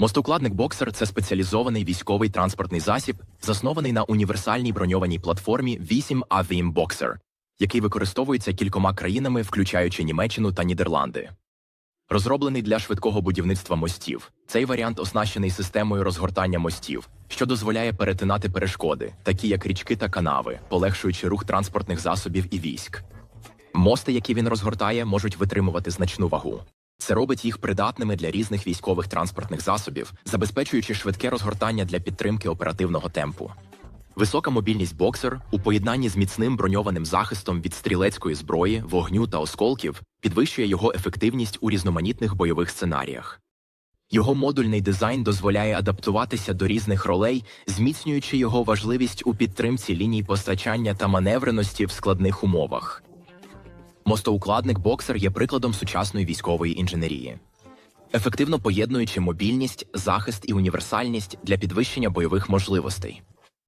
Мостокладник боксер це спеціалізований військовий транспортний засіб, заснований на універсальній броньованій платформі 8 AVIM Boxer, який використовується кількома країнами, включаючи Німеччину та Нідерланди. Розроблений для швидкого будівництва мостів, цей варіант оснащений системою розгортання мостів, що дозволяє перетинати перешкоди, такі як річки та канави, полегшуючи рух транспортних засобів і військ. Мости, які він розгортає, можуть витримувати значну вагу. Це робить їх придатними для різних військових транспортних засобів, забезпечуючи швидке розгортання для підтримки оперативного темпу. Висока мобільність боксер у поєднанні з міцним броньованим захистом від стрілецької зброї, вогню та осколків підвищує його ефективність у різноманітних бойових сценаріях. Його модульний дизайн дозволяє адаптуватися до різних ролей, зміцнюючи його важливість у підтримці ліній постачання та маневреності в складних умовах. Мостоукладник боксер є прикладом сучасної військової інженерії, ефективно поєднуючи мобільність, захист і універсальність для підвищення бойових можливостей.